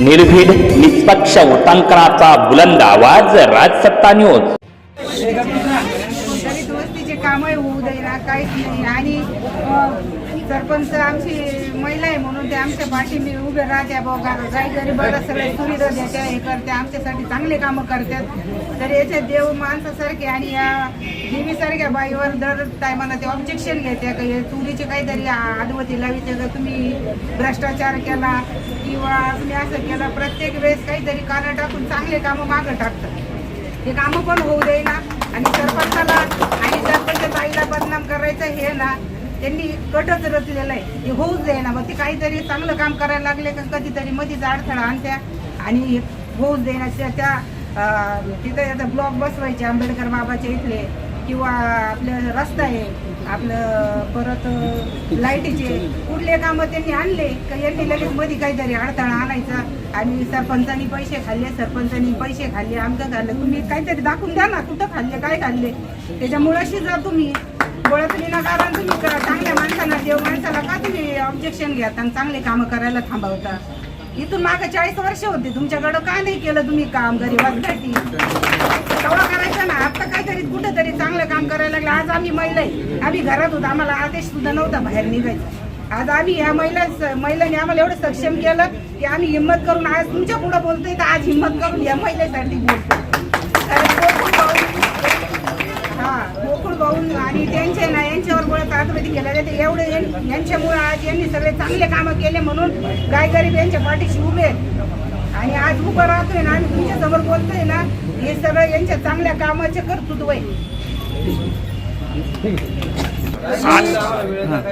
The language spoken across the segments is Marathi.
निर्भीड निष्पक्ष उटांकनाचा बुलंद आवाज राजसत्ता न्यूज दलित वस्तीचे कामही होऊ देणार काहीच नाही. आणि सरपंच आमची महिला आमच्या म्हणून ते आमच्या पाठीने उभे राहत्या बघा काही गरीबाला सगळे सुविधा देत्या हे करत्या आमच्यासाठी चांगले कामं करतात तर याच्या देव माणसासारखे आणि या देवीसारख्या बाईवर दर टायमाला ते ऑब्जेक्शन घेते का हे चोरीचे काहीतरी आदवती लाविते का तुम्ही भ्रष्टाचार केला किंवा तुम्ही असं केलं प्रत्येक वेळेस काहीतरी कानं टाकून चांगले कामं मागं टाकतात. हे कामं पण होऊ देईना आणि सरपंचाला आणि सरपंच बाईला बदनाम करायचं हे ना त्यांनी कटच रचलेलं आहे. हे होऊच देईना. मग ते काहीतरी चांगलं काम करायला लागले का कधीतरी मधीच अडथळा आणत्या आणि होऊच देईना. त्या त्या, तिथे आता ब्लॉक बसवायचे आंबेडकर बाबाच्या इथले किंवा आपलं रस्ता आहे आपलं परत लाईटीचे. कुठले कामं त्यांनी आणले का यांनी लगेच मध्ये काहीतरी अडथळा आणायचा आणि सरपंचानी पैसे खाल्ले सरपंचानी पैसे खाल्ले आमचं खाल्लं. तुम्ही काहीतरी दाखवून द्या ना कुठं खाल्ले काय खाल्ले? त्याच्यामुळेशी जा तुम्ही. गोळ्यात कारण तुम्ही करा. चांगल्या माणसाला देव माणसाला का तुम्ही ऑब्जेक्शन घेता आणि चांगले कामं करायला थांबवता? इथून मागं चाळीस वर्ष होते. तुमच्याकडं का नाही केलं तुम्ही काम गरीबांसाठी? तेव्हा करायचं ना? आता काहीतरी कुठंतरी चांगलं काम करायला लागलं. आज आम्ही महिला आहे. आम्ही घरात होतो. आम्हाला आदेश सुद्धा नव्हता बाहेर निघायचा. आज आम्ही या महिला महिलांनी आम्हाला एवढं सक्षम केलं की आम्ही हिंमत करून आज तुमच्या पुढं बोलतोय तर आज हिंमत करून या महिलेसाठी बोलतो हा गोकुळ भाऊन आणि त्यांचे ना यांच्यावर गोळ्यात आत्महत्या केल्या जाते. एवढे यां- यांच्यामुळे आज यांनी सगळे चांगले कामं केले म्हणून काय गरीब यांच्या पाठीशी उभे आहेत. आणि आज उभं राहतोय ना आम्ही तुमच्यासमोर बोलतोय ना हे सगळं यांच्या चांगल्या कामाचे कर्तृत्व आहे.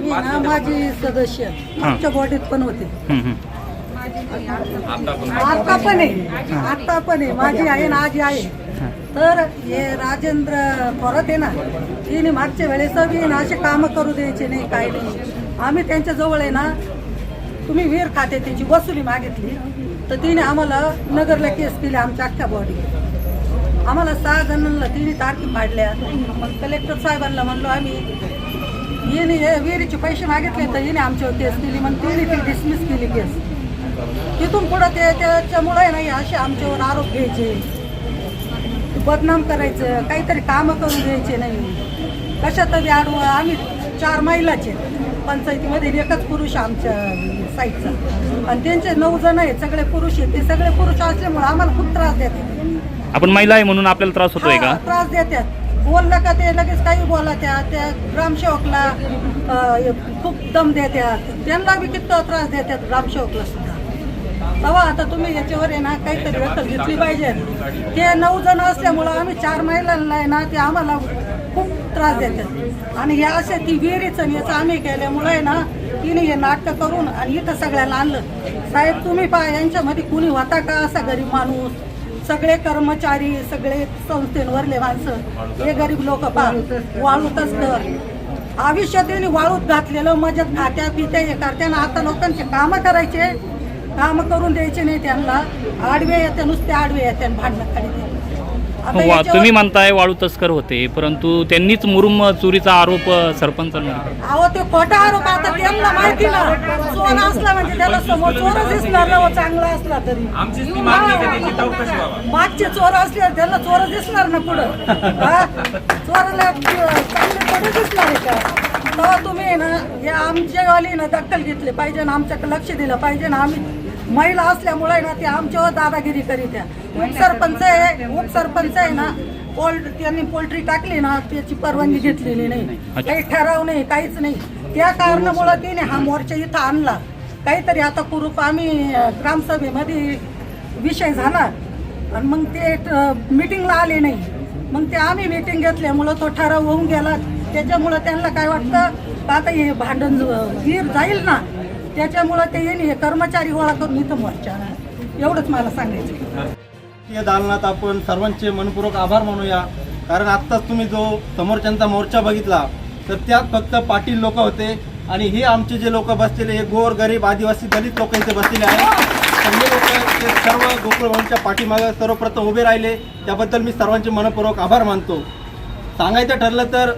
मी ना माझी सदस्य आमच्या बॉडीत पण होते. आता पण. आहे. आता पण आहे. माझी आहे ना आजी आहे. तर हे राजेंद्र परत आहे ना तिने मागच्या वेळेस बी ना असे कामं करू द्यायचे नाही काय नाही. आम्ही त्यांच्या जवळ आहे ना तुम्ही वीर खाते त्याची वसुली मागितली. तर तिने आम्हाला नगरला केस केली आमच्या अख्ख्या बॉडी आम्हाला सहा जणांना तिने तारखी पाडल्या. मग कलेक्टर साहेबांना म्हणलो आम्ही हिने हे विहिरीचे पैसे मागितले तर हिने आमच्यावर केस केली. मग तिने ती डिसमिस केली केस. तिथून पुढं ते त्याच्यामुळे नाही असे आमच्यावर आरोप घ्यायचे. बदनाम करायचं काहीतरी कामं करून द्यायचे नाही. कशात तरी आडवं आम्ही चार महिलाचे पंचायतीमध्ये एकच पुरुष आमच्या साईडचा. आणि त्यांचे नऊ जण आहेत सगळे पुरुष आहेत. ते सगळे पुरुष असल्यामुळे आम्हाला खूप त्रास देतात. आपण महिला आहे म्हणून आपल्याला त्रास होतोय का? त्रास देतात. बोललं का ते लगेच काही बोला त्या त्या ग्रामसेवकला खूप दम देतात. त्यांना बी किती त्रास देतात ग्रामसेवकला. तेव्हा आता तुम्ही याच्यावर आहे ना काहीतरी दखल घेतली पाहिजे. ते नऊ जण असल्यामुळं आम्ही चार महिलांना आहे ना ते आम्हाला खूप त्रास देतात. आणि हे असे ती विहिरीचं आणि याचं आम्ही केल्यामुळं आहे ना तिने हे नाटकं करून आणि इथं सगळ्यांना आणलं. साहेब तुम्ही पहा यांच्यामध्ये कुणी होता का असा गरीब माणूस? सगळे कर्मचारी सगळे संस्थेवरले माणसं. हे गरीब लोक पहा वाळूतच असतं आयुष्यात त्यांनी वाळूत घातलेलं मजत खात्या पित्या हे करत्या आता लोकांचे कामं करायचे. कामं करून द्यायचे नाही त्यांना. आडवे येते नुसते आडवे येते भांडणं आता वा- तुम्ही म्हणताय वाळू तस्कर होते परंतु त्यांनीच मुरुम चोरीचा आरोप अ, सरपंचांवर अहो ते खोटा आरोप आता त्यांना माहिती ना. चोर असला म्हणजे त्याला समोर चोरच दिसणार ना हो, चांगला असला तरी. मागचे चोर असले त्याला चोर दिसणार ना पुढं. हा? चोराला चांगले थोडे दिसणार का? तेव्हा तुम्ही ना हे आमच्यावाली ना दखल घेतली पाहिजे ना आमच्याकडे लक्ष दिलं पाहिजे ना. आम्ही महिला असल्यामुळे आहे ना ते आमच्यावर दादागिरी करीत आहे. उपसरपंच आहे उपसरपंच आहे ना पोल त्यांनी पोल्ट्री टाकली ना त्याची परवानगी घेतलेली नाही. काही ठराव नाही काहीच नाही. त्या कारणामुळं तिने हा मोर्चा इथं आणला. काहीतरी आता कुरूप आम्ही ग्रामसभेमध्ये विषय झाला. आणि मग ते मिटिंगला आले नाही. मग ते आम्ही मिटिंग घेतल्यामुळं तो ठराव होऊन गेला. त्याच्यामुळं त्यांना काय वाटतं का आता हे भांडण वीर जाईल ना त्याच्यामुळं ते येणे कर्मचारी गोळा करून इथं मोर्चा एवढंच मला सांगायचं या दालनात आपण सर्वांचे मनपूर्वक आभार मानूया. कारण आत्ताच तुम्ही जो समोरच्यांचा मोर्चा बघितला तर त्यात फक्त पाटील लोक होते आणि हे आमचे जे लोक बसलेले हे गोर गरीब आदिवासी दलित लोक इथे बसलेले आहेत. हे लोक ते सर्व गोकुळभाऊंच्या पाठीमागं सर्वप्रथम उभे राहिले. त्याबद्दल मी सर्वांचे मनपूर्वक आभार मानतो. सांगायचं ठरलं तर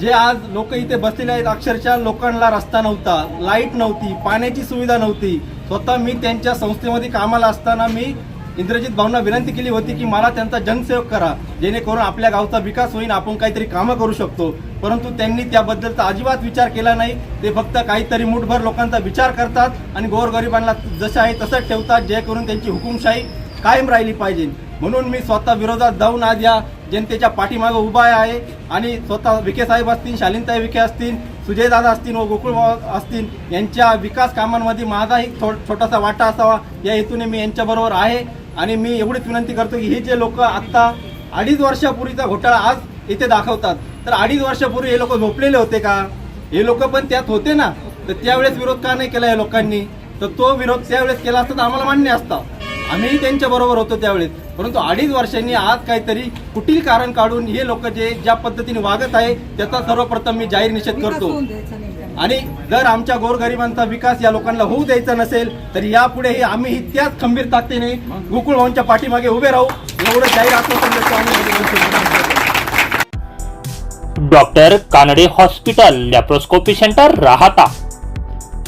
जे आज लोक इथे बसलेले आहेत अक्षरशः लोकांना रस्ता नव्हता लाइट नव्हती पाण्याची सुविधा नव्हती. स्वतः मी त्यांच्या संस्थेमध्ये कामाला असताना मी इंद्रजित भाऊंना विनंती केली होती की मला त्यांचा जनसेवक करा जेणेकरून आपल्या गावचा विकास होईल आपण काहीतरी कामं करू शकतो. परंतु त्यांनी त्याबद्दलचा अजिबात विचार केला नाही. ते फक्त काहीतरी मुठभर लोकांचा विचार करतात आणि गोरगरिबांना जसं आहे तसंच ठेवतात जेणेकरून त्यांची हुकुमशाही कायम राहिली पाहिजे. म्हणून मी स्वतः विरोधात जाऊन आज या जनतेच्या पाठीमागे उभा आहे आणि स्वतः विखे साहेब असतील शालीनताई विखे असतील सुजयदादा असतील व गोकुळ असतील यांच्या विकास कामांमध्ये माझाही थो छोटासा वाटा असावा या हेतूने मी यांच्याबरोबर आहे. आणि मी एवढीच विनंती करतो की हे जे लोक आत्ता अडीच वर्षापूर्वीचा घोटाळा आज इथे दाखवतात तर अडीच वर्षापूर्वी हे लोक झोपलेले होते का? हे लोक पण त्यात होते ना. तर त्यावेळेस विरोध का नाही केला या लोकांनी? तर तो विरोध त्यावेळेस केला असता तर आम्हाला मान्य असता. आम्हीही त्यांच्या बरोबर होतो त्यावेळेस परंतु अडीच वर्षांनी आज काहीतरी कुठील कारण काढून हे लोक जे ज्या पद्धतीने वागत आहे त्याचा सर्वप्रथम मी जाहीर निषेध करतो. आणि जर आमच्या गोरगरिबांचा विकास या लोकांना होऊ द्यायचा नसेल तर यापुढेही आम्ही त्याच खंबीर ताकदीने गोकुळ भाऊंच्या पाठीमागे उभे राहू एवढं जाहीर. Doctor Kanade hospital laparoscopy centre Rahata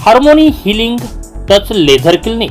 harmony healing touch laser clinic